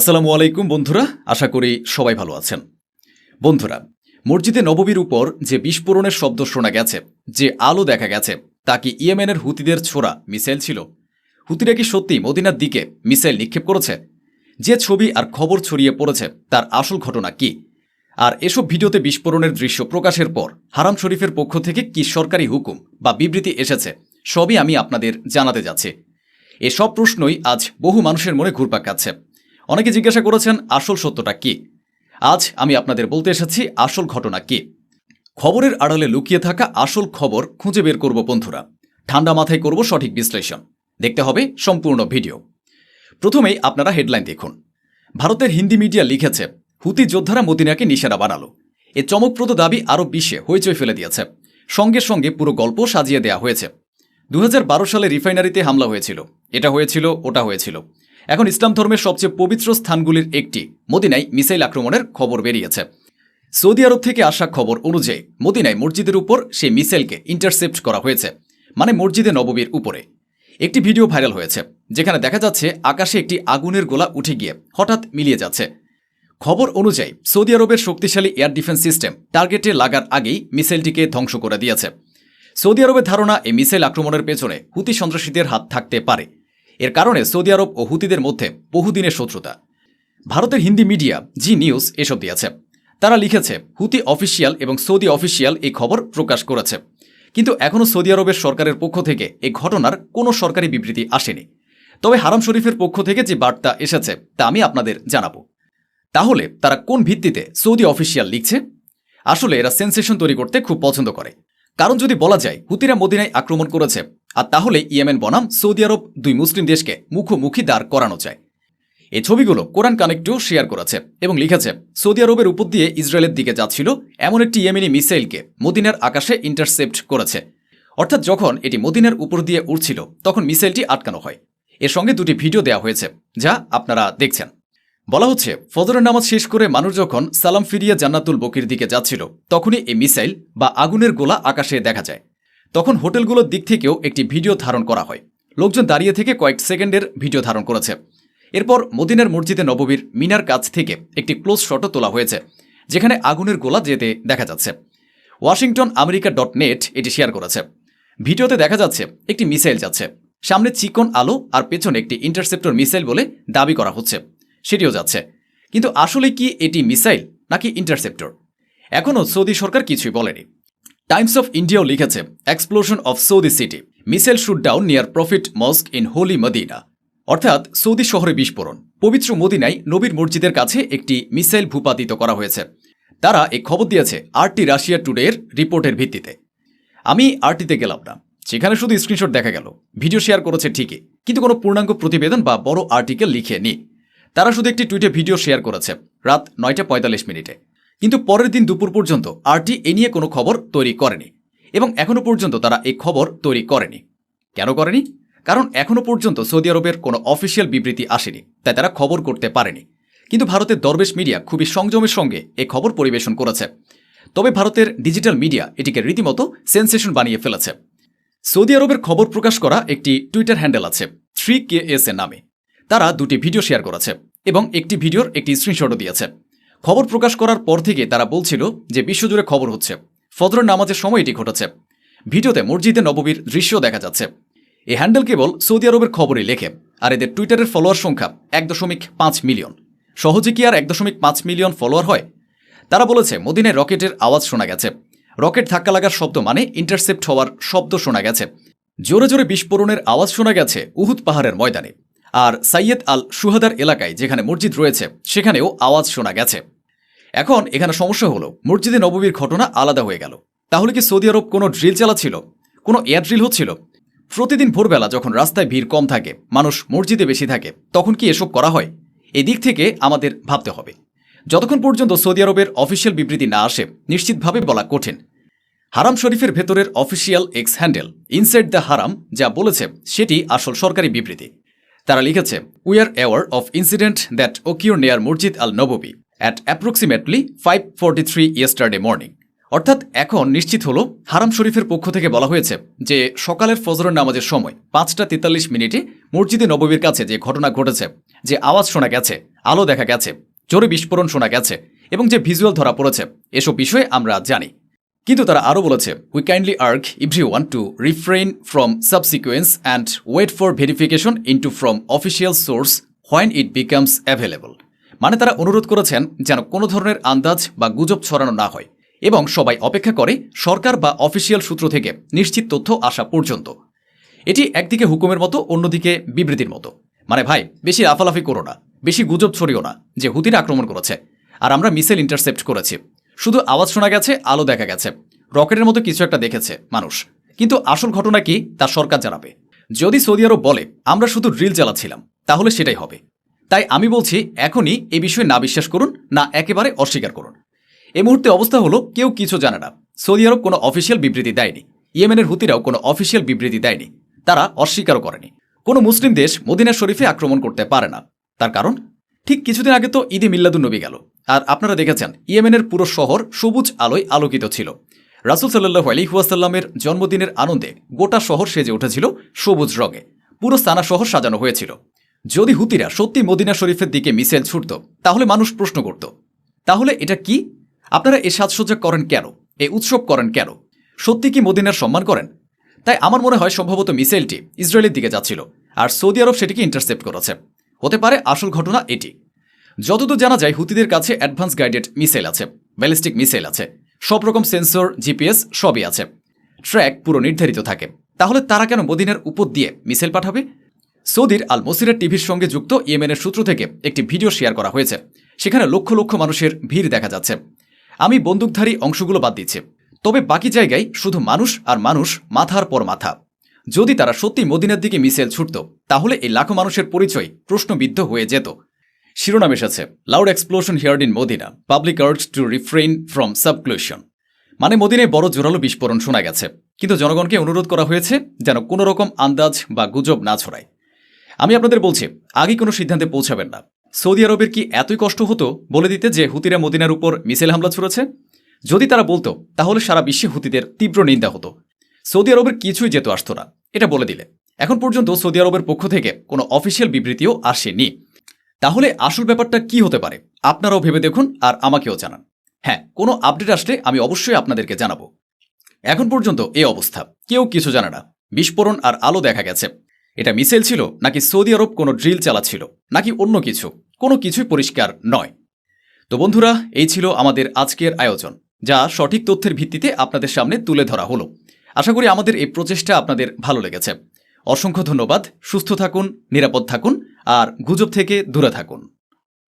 আসসালামু আলাইকুম বন্ধুরা, আশা করি সবাই ভালো আছেন। বন্ধুরা, মসজিদে নববীর উপর যে বিস্ফোরণের শব্দ শোনা গেছে, যে আলো দেখা গেছে, তা কি ইয়েমেনের হুতিদের ছোড়া মিসাইল ছিল? হুতিরা কি সত্যি মদিনার দিকে মিসাইল নিক্ষেপ করেছে? যে ছবি আর খবর ছড়িয়ে পড়েছে, তার আসল ঘটনা কি? আর এসব ভিডিওতে বিস্ফোরণের দৃশ্য প্রকাশের পর হারাম শরীফের পক্ষ থেকে কি সরকারি হুকুম বা বিবৃতি এসেছে, সবই আমি আপনাদের জানাতে যাচ্ছি। এসব প্রশ্নই আজ বহু মানুষের মনে ঘুরপাক খাচ্ছে। অনেকে জিজ্ঞাসা করেছেন, আসল সত্যটা কি? আজ আমি আপনাদের বলতে এসেছি, আসল ঘটনা কি? খবরের আড়ালে লুকিয়ে থাকা আসল খবর খুঁজে বের করব বন্ধুরা। ঠান্ডা মাথায় করব সঠিক বিশ্লেষণ। দেখতে হবে সম্পূর্ণ ভিডিও। প্রথমেই আপনারা হেডলাইন দেখুন। ভারতের হিন্দি মিডিয়া লিখেছে, হুতি যোদ্ধারা মদিনাকে নিশানা বানালো। এ চমকপ্রদ দাবি আরও বিশ্বে হইচই ফেলে দিয়েছে। সঙ্গে সঙ্গে পুরো গল্প সাজিয়ে দেয়া হয়েছে। দু হাজার বারো সালে রিফাইনারিতে হামলা হয়েছিল। এটা হয়েছিল, ওটা হয়েছিল। এখন ইসলাম ধর্মের সবচেয়ে পবিত্র স্থানগুলির একটি, মদিনায় মিসাইল আক্রমণের খবর বেরিয়েছে। সৌদি আরব থেকে আসা খবর অনুযায়ী, মদিনায় মসজিদের উপর সেই মিসাইলকে ইন্টারসেপ্ট করা হয়েছে মানে মসজিদে নববীর উপরে। একটি ভিডিও ভাইরাল হয়েছে, যেখানে দেখা যাচ্ছে আকাশে একটি আগুনের গোলা উঠে গিয়ে হঠাৎ মিলিয়ে যাচ্ছে। খবর অনুযায়ী, সৌদি আরবের শক্তিশালী এয়ার ডিফেন্স সিস্টেম টার্গেটে লাগার আগেই মিসাইলটিকে ধ্বংস করে দিয়েছে। সৌদি আরবের ধারণা, এই মিসাইল আক্রমণের পেছনে হুতি সন্ত্রাসীদের হাত থাকতে পারে। এর কারণে সৌদি আরব ও হুতিদের মধ্যে বহুদিনের শত্রুতা। ভারতের হিন্দি মিডিয়া জি নিউজ এসব দিয়েছে। তারা লিখেছে, হুতি অফিসিয়াল এবং সৌদি অফিসিয়াল এই খবর প্রকাশ করেছে। কিন্তু এখনও সৌদি আরবের সরকারের পক্ষ থেকে এই ঘটনার কোনো সরকারি বিবৃতি আসেনি। তবে হারাম শরীফের পক্ষ থেকে যে বার্তা এসেছে, তা আমি আপনাদের জানাব। তাহলে তারা কোন ভিত্তিতে সৌদি অফিসিয়াল লিখছে? আসলে এরা সেন্সেশন তৈরি করতে খুব পছন্দ করে। কারণ যদি বলা যায়, হুতিরা মদিনায় আক্রমণ করেছে, আর তাহলে ইয়েমেন বনাম সৌদি আরব দুই মুসলিম দেশকে মুখোমুখি দাঁড় করানো যায়। এই ছবিগুলো কোরআন কানেক্টেও শেয়ার করেছে এবং লিখেছে, সৌদি আরবের উপর দিয়ে ইসরায়েলের দিকে যাচ্ছিল এমন একটি ইয়েমেনি মিসাইলকে মদিনার আকাশে ইন্টারসেপ্ট করেছে। অর্থাৎ যখন এটি মদিনার উপর দিয়ে উড়ছিল, তখন মিসাইলটি আটকানো হয়। এর সঙ্গে দুটি ভিডিও দেওয়া হয়েছে, যা আপনারা দেখছেন। বলা হচ্ছে, ফজরের নামাজ শেষ করে মানুষ যখন সালাম ফিরিয়ে জান্নাতুল বকির দিকে যাচ্ছিল, তখনই এই মিসাইল বা আগুনের গোলা আকাশে দেখা যায়। তখন হোটেলগুলোর দিক থেকেও একটি ভিডিও ধারণ করা হয়। লোকজন দাঁড়িয়ে থেকে কয়েক সেকেন্ডের ভিডিও ধারণ করেছে। এরপর মদিনার মসজিদে নববীর মিনার কাছ থেকে একটি ক্লোজ শটও তোলা হয়েছে, যেখানে আগুনের গোলা যেতে দেখা যাচ্ছে। ওয়াশিংটন আমেরিকা ডট নেট এটি শেয়ার করেছে। ভিডিওতে দেখা যাচ্ছে, একটি মিসাইল যাচ্ছে। সামনে চিকন আলো আর পেছনে একটি ইন্টারসেপ্টর মিসাইল বলে দাবি করা হচ্ছে। সেটিও যাচ্ছে। কিন্তু আসলে কি এটি মিসাইল নাকি ইন্টারসেপ্টর? এখনও সৌদি সরকার কিছুই বলেনি। টাইমস অফ ইন্ডিয়াও লিখেছে, explosion of Saudi city, missile shoot down near prophet mosque in holy Medina. অর্থাৎ সৌদি শহরে বিস্ফোরণ। পবিত্র মদিনায় নবীর মসজিদের কাছে একটি মিসাইল ভূপাতিত করা হয়েছে। তারা এই খবর দিয়েছে আরটি রাশিয়া টুডের রিপোর্টের ভিত্তিতে। আমি আরটিতে গেলাম না। সেখানে শুধু স্ক্রিনশট দেখা গেল। ভিডিও শেয়ার করেছে ঠিকই। কিন্তু কোনো পূর্ণাঙ্গ প্রতিবেদন বা বড় আর্টিকেল লিখে নি তারা শুধু একটি টুইটে ভিডিও শেয়ার করেছে, রাত নয়টা পঁয়তাল্লিশ মিনিটে। কিন্তু পরের দিন দুপুর পর্যন্ত আরটি এ নিয়ে কোনো খবর তৈরি করেনি, এবং এখনও পর্যন্ত তারা এই খবর তৈরি করেনি। কেন করেনি? কারণ এখনও পর্যন্ত সৌদি আরবের কোনো অফিসিয়াল বিবৃতি আসেনি, তাই তারা খবর করতে পারেনি। কিন্তু ভারতের দরবেশ মিডিয়া খুবই সংযমের সঙ্গে এ খবর পরিবেশন করেছে। তবে ভারতের ডিজিটাল মিডিয়া এটিকে রীতিমতো সেন্সেশন বানিয়ে ফেলেছে। সৌদি আরবের খবর প্রকাশ করা একটি টুইটার হ্যান্ডেল আছে, থ্রি কে এস এর নামে। তারা দুটি ভিডিও শেয়ার করেছে এবং একটি ভিডিওর একটি স্ক্রিনশটও দিয়েছে। খবর প্রকাশ করার পর থেকে তারা বলছিল যে বিশ্বজুড়ে খবর হচ্ছে, ফজরের নামাজের সময় এটি ঘটেছে। ভিডিওতে মসজিদে নববীর দৃশ্য দেখা যাচ্ছে। এই হ্যান্ডেল কেবল সৌদি আরবের খবরই লেখে, আর এদের টুইটারের ফলোয়ার সংখ্যা এক দশমিক পাঁচ মিলিয়ন। সহজে কি আর এক দশমিক পাঁচ মিলিয়ন ফলোয়ার হয়? তারা বলেছে, মদিনায় রকেটের আওয়াজ শোনা গেছে। রকেট ধাক্কা লাগার শব্দ মানে ইন্টারসেপ্ট হওয়ার শব্দ শোনা গেছে। জোরে জোরে বিস্ফোরণের আওয়াজ শোনা গেছে উহুদ পাহাড়ের ময়দানে। আর সাইয়েদ আল সুহাদার এলাকায় যেখানে মসজিদ রয়েছে, সেখানেও আওয়াজ শোনা গেছে। এখন এখানে সমস্যা হলো, মসজিদে নববীর ঘটনা আলাদা হয়ে গেল। তাহলে কি সৌদি আরব কোনো ড্রিল চালাচ্ছিল? কোনো এয়ার ড্রিল হচ্ছিল? প্রতিদিন ভোরবেলা যখন রাস্তায় ভিড় কম থাকে, মানুষ মসজিদে বেশি থাকে, তখন কি এসব করা হয়? এদিক থেকে আমাদের ভাবতে হবে। যতক্ষণ পর্যন্ত সৌদি আরবের অফিসিয়াল বিবৃতি না আসে, নিশ্চিতভাবে বলা কঠিন। হারাম শরীফের ভেতরের official X handle, inside the Haram, যা বলেছে, সেটি আসল সরকারি বিবৃতি। তারা লিখেছে we are aware of incident that occur near Masjid al Nabawi at approximately five forty three yesterday morning অর্থাৎ এখন নিশ্চিত হলো হারাম শরীফের পক্ষ থেকে বলা হয়েছে যে সকালের ফজরের নামাজের সময় পাঁচটা তেতাল্লিশ মিনিটে মসজিদে নববীর কাছে যে ঘটনা ঘটেছে, যে আওয়াজ শোনা গেছে, আলো দেখা গেছে, জোরে বিস্ফোরণ শোনা গেছে এবং যে ভিজুয়াল ধরা পড়েছে, এসব বিষয়ে আমরা জানি। কিন্তু তারা আরও বলেছে we kindly ask every one to refrain from subsequence and wait for verification into from official source when it becomes available মানে তারা অনুরোধ করেছেন যেন কোনো ধরনের আন্দাজ বা গুজব ছড়ানো না হয় এবং সবাই অপেক্ষা করে সরকার বা অফিসিয়াল সূত্র থেকে নিশ্চিত তথ্য আসা পর্যন্ত। এটি একদিকে হুকুমের মতো, অন্যদিকে বিবৃতির মতো। মানে ভাই, বেশি লাফালাফি করো না, বেশি গুজব ছড়িও না, যে হুতিরা আক্রমণ করেছে। আর আমরা মিসেল ইন্টারসেপ্ট করেছি। শুধু আওয়াজ শোনা গেছে, আলো দেখা গেছে। রকেটের মতো কিছু একটা দেখেছে মানুষ। কিন্তু আসল ঘটনা কি, তা সরকার জানাবে। যদি সৌদি আরব বলে, আমরা শুধু ড্রিল চালাচ্ছিলাম তাহলে সেটাই হবে। তাই আমি বলছি, এখনই এ বিষয়ে না বিশ্বাস করুন, না একেবারে অস্বীকার করুন। এ মুহূর্তে অবস্থা হলো, কেউ কিছু জানে না। সৌদি আরব কোনো অফিসিয়াল বিবৃতি দেয়নি। ইয়েমেনের হুতিরাও কোনো অফিসিয়াল বিবৃতি দেয়নি। তারা অস্বীকারও করেনি। কোনো মুসলিম দেশ মদিনা শরীফে আক্রমণ করতে পারে না। তার কারণ? ঠিক কিছুদিন আগে তো ঈদে মিল্লাদুন নবী গেল। আর আপনারা দেখেছেন, ইয়েমেনের পুরো শহর সবুজ আলোয় আলোকিত ছিল। রাসুল সাল্লাহ আলিহাসাল্লামের জন্মদিনের আনন্দে গোটা শহর সেজে উঠেছিল সবুজ রঙে। পুরো সানা শহর সাজানো হয়েছিল। যদি হুতিরা সত্যি মদিনা শরীফের দিকে মিসাইল ছুটত, তাহলে মানুষ প্রশ্ন করত, তাহলে এটা কি? আপনারা এ সাজসজ্জা করেন কেন? এ উৎসব করেন কেন? সত্যি কি মদিনার সম্মান করেন? তাই আমার মনে হয় সম্ভবত মিসাইলটি ইসরায়েলের দিকে যাচ্ছিল, আর সৌদি আরব সেটিকে ইন্টারসেপ্ট করেছে। হতে পারে আসল ঘটনা এটি। যতদূর জানা যায়, হুতিদের কাছে অ্যাডভান্স গাইডেড মিসাইল আছে, ব্যালিস্টিক মিসাইল আছে, সব রকম সেন্সর, জিপিএস সবই আছে। ট্র্যাক পুরো নির্ধারিত থাকে। তাহলে তারা কেন মদিনার উপর দিয়ে মিসাইল পাঠাবে? সৌদির আল মসিরের টিভির সঙ্গে যুক্ত ইয়েমেনের সূত্র থেকে একটি ভিডিও শেয়ার করা হয়েছে। সেখানে লক্ষ লক্ষ মানুষের ভিড় দেখা যাচ্ছে। আমি বন্দুকধারী অংশগুলো বাদ দিচ্ছি। তবে বাকি জায়গায় শুধু মানুষ আর মানুষ, মাথার পর মাথা। যদি তারা সত্যি মদিনার দিকে মিসাইল ছুটত তাহলে এই লাখো মানুষের পরিচয় প্রশ্নবিদ্ধ হয়ে যেত। শিরোনাম এসেছে loud explosion heard in Medina public urged to refrain from speculation মানে মদিনায় বড় জোরালো বিস্ফোরণ শোনা গেছে, কিন্তু জনগণকে অনুরোধ করা হয়েছে যেন কোনো রকম আন্দাজ বা গুজব না ছড়ায়। আমি আপনাদের বলছি, আগে কোনো সিদ্ধান্তে পৌঁছাবেন না। সৌদি আরবের কি এতই কষ্ট হতো বলে দিতে যে হুতিরা মদিনার উপর মিসাইল হামলা ছুড়েছে? যদি তারা বলতো, তাহলে সারা বিশ্বে হুতিদের তীব্র নিন্দা হতো। সৌদি আরবের কিছুই যেত আসতো না, এটা বলে দিলে। এখন পর্যন্ত সৌদি আরবের পক্ষ থেকে কোনো অফিসিয়াল বিবৃতিও আসেনি। তাহলে আসল ব্যাপারটা কি হতে পারে? আপনারাও ভেবে দেখুন আর আমাকেও জানান। হ্যাঁ কোনো আপডেট আসলে আমি অবশ্যই আপনাদেরকে জানাব। এখন পর্যন্ত এই অবস্থা। কেউ কিছু জানে না। বিস্ফোরণ আর আলো দেখা গেছে। এটা মিসাইল ছিল নাকি সৌদি আরব কোনো ড্রিল চালাচ্ছিল, নাকি অন্য কিছু? কোনো কিছুই পরিষ্কার নয়। তো বন্ধুরা, এই ছিল আমাদের আজকের আয়োজন, যা সঠিক তথ্যের ভিত্তিতে আপনাদের সামনে তুলে ধরা হলো। আশা করি আমাদের এই প্রচেষ্টা আপনাদের ভালো লেগেছে। অসংখ্য ধন্যবাদ। সুস্থ থাকুন নিরাপদ থাকুন আর গুজব থেকে দূরে থাকুন।